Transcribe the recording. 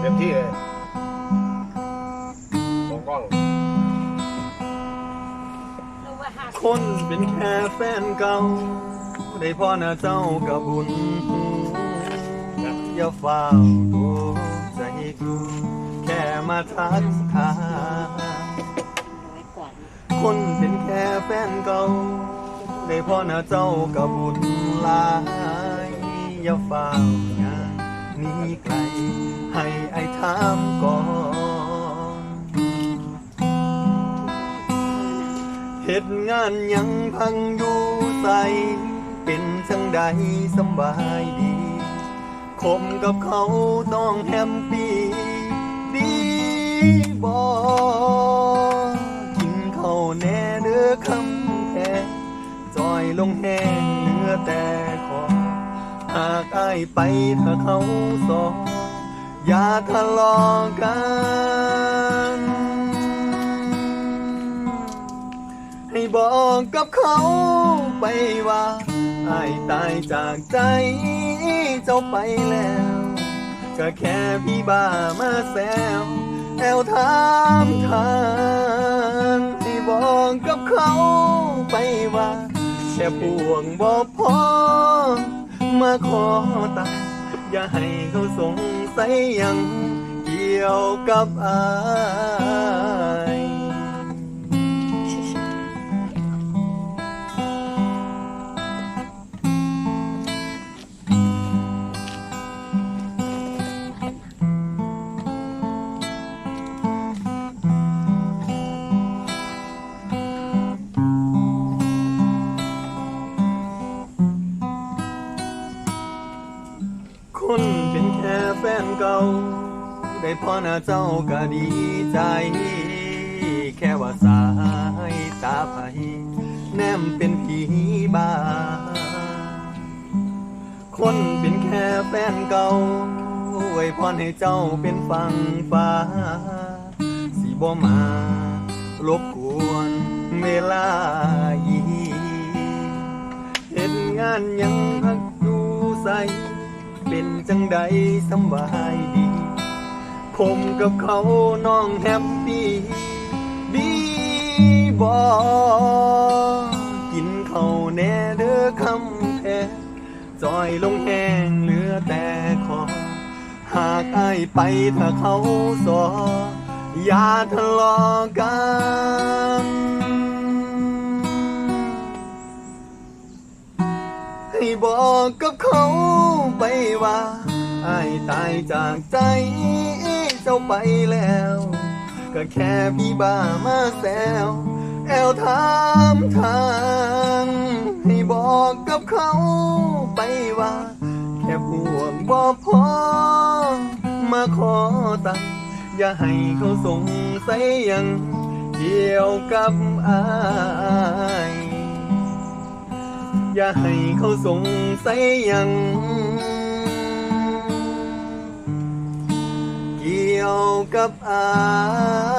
เต็มที่เลยมองกล้องคนเป็นแค่แฟนเก่า ได้พ่อหน้าเจ้ากับบุญ อย่าเฝ้าตัวใจกูแค่มาทักทายคนเป็นแค่แฟนเก่า ได้พ่อหน้าเจ้ากับบุญลายอย่าเฝ้า นี้ไกล ให้ไอ้ถามก่อนเหตุงานยังพังอยู่ใส เป็นจังใดสบายดีคมกับเขาต้องแฮมปี้ดีบอกินเขาแน่เด้อคำแพงจอยลงแห้งเหลือแต่ หากอายไปถ้าเขาสอนอย่าทะเลาะกัน ให้บอกกับเขาไปว่าอายตายจากใจเจ้าไปแล้ว ก็แค่พี่บ้ามาแซวแอวถามทางให้บอกกับเขาไปว่าแค่พวงบอกพอ ขอตาอย่าให้เขาสงสัยยังเกี่ยวกับอา คนเป็นแค่แฟนเก่า ได้พ่อหน้าเจ้าก็ดีใจ แค่ว่าสายตาไผแนมเป็นผีบ้า คนเป็นแค่แฟนเก่าไว้พรให้เจ้าเป็นฟังฟ้าสิบ่มารบกวนเวลาอีเห็นงานยังพักดูใส เป็นจังใดสบายดี ผมกับเขาน้องแฮปปี้ดีบอกินข้าแน่เด้อคำแพ้จอยลงแห้งเหลือแต่คอหากอไปถ้าเขาสออย่าทะเลาะกัน บอกกับเขาไปว่าอายตายจากใจเจ้าไปแล้ว ก็แค่พี่บ้ามาแซวแอวถามทางให้บอกกับเขาไปว่า แค่พวงบอกพอ มาขอตังค์อย่าให้เขาสงสัยยังเกี่ยวกับอาย อย่าให้เขาสงสัยยัง เกี่ยวกับอา